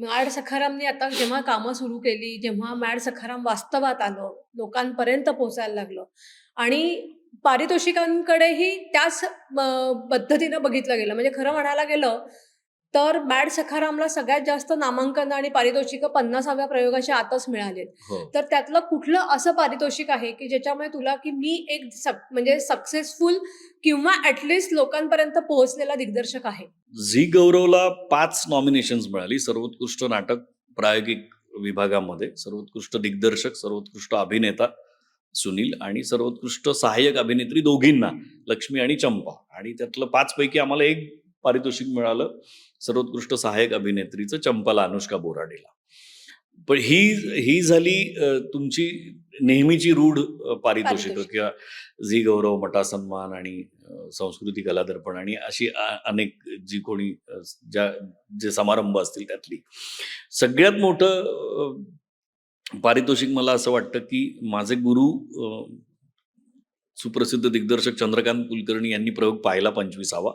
Mad सखारामने आता जेव्हा कामं सुरू केली जेव्हा मॅड सखाराम वास्तवात आलं लोकांपर्यंत पोहोचायला लागलं. आणि पारितोषिकांकडेही त्याच पद्धतीनं बघितलं गेलं. म्हणजे खरं म्हणायला गेलं तर मॅड सखारामला सगळ्यात जास्त नामांकन आणि पारितोषिकं पन्नासाव्या प्रयोगाच्या आतच मिळालेत. हो. तर त्यातलं कुठलं असं पारितोषिक आहे की ज्याच्यामुळे तुला की मी एक म्हणजे सक्सेसफुल किंवा ऍटलिस्ट लोकांपर्यंत पोहोचलेला दिग्दर्शक आहे? झी गौरवला पाच नॉमिनेशन्स मिळाली सर्वोत्कृष्ट नाटक प्रायोगिक विभागामध्ये सर्वोत्कृष्ट दिग्दर्शक सर्वोत्कृष्ट अभिनेता सुनील आणि सर्वोत्कृष्ट सहाय्यक अभिनेत्री दोघींना लक्ष्मी आणि चंपा. आणि त्यातलं पाच पैकी आम्हाला एक पारितोषिक मिळालं. सर्वोत्कृष्ट सहाय्यक अभिनेत्रीचं चंपाला अनुष्का बोराडेला. पण ही ही झाली तुमची नेहमीची रूढ पारितोषिकं. किंवा झी गौरव मटा सन्मान आणि संस्कृती कला दर्पण आणि अशी अनेक जी कोणी ज्या जे समारंभ असतील त्यातली. सगळ्यात मोठं पारितोषिक मला असं वाटतं की माझे गुरु सुप्रसिद्ध दिग्दर्शक चंद्रकांत कुलकर्णी यांनी प्रयोग पाहिला पंचवीसावा.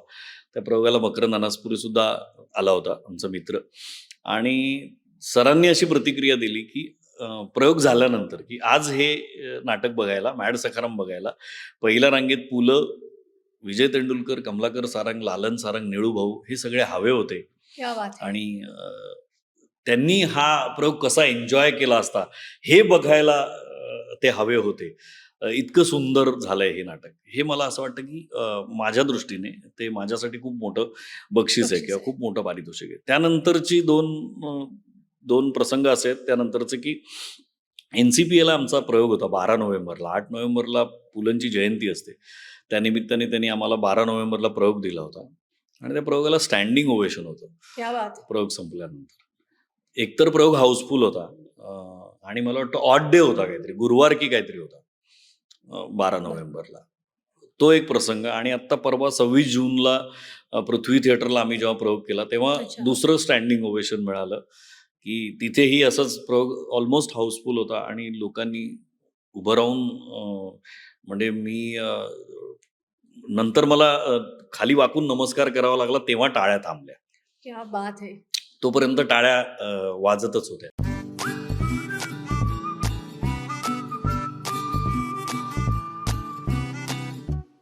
त्या प्रयोगाला मकरंद अनासपुरे सुद्धा आला होता आमचा मित्र. आणि सरांनी अशी प्रतिक्रिया दिली की प्रयोग झाल्यानंतर की आज हे नाटक बघायला मॅड सखाराम बघायला पहिल्या रांगेत पु ल विजय तेंडुलकर कमलाकर सारंग लालन सारंग निळू भाऊ हे सगळे हवे होते. आणि त्यांनी हा प्रयोग कसा एन्जॉय केला असता हे बघायला ते हवे होते. इतकं सुंदर झालंय हे नाटक. हे मला असं वाटतं की माझ्या दृष्टीने ते माझ्यासाठी खूप मोठं बक्षीस आहे किंवा. खूप मोठं पारितोषिक आहे. त्यानंतरची दोन दोन प्रसंग असे आहेत. त्यानंतरचे की एन सी पी एला आमचा प्रयोग होता बारा नोव्हेंबरला. आठ नोव्हेंबरला पुलंची जयंती असते. त्यानिमित्ताने त्यांनी आम्हाला बारा नोव्हेंबरला प्रयोग दिला होता. आणि त्या प्रयोगाला स्टँडिंग ओवेशन होतं. प्रयोग संपल्यानंतर. एकतर प्रयोग हाऊसफुल होता. आणि मला वाटतं ऑड डे होता काहीतरी. गुरुवार की काहीतरी होता. बारा नोव्हेंबरला. तो एक प्रसंग आणि आत्ता परवा सव्वीस जूनला पृथ्वी थिएटरला आम्ही जेव्हा प्रयोग केला तेव्हा. दुसरं स्टँडिंग ओवेशन मिळालं की तिथेही असंच प्रयोग ऑलमोस्ट हाऊसफुल होता आणि लोकांनी उभं राहून म्हणजे मी नंतर मला खाली वाकून नमस्कार करावा लागला तेव्हा टाळ्या थांबल्या. क्या बात आहे तोपर्यंत टाळ्या वाजतच होत्या.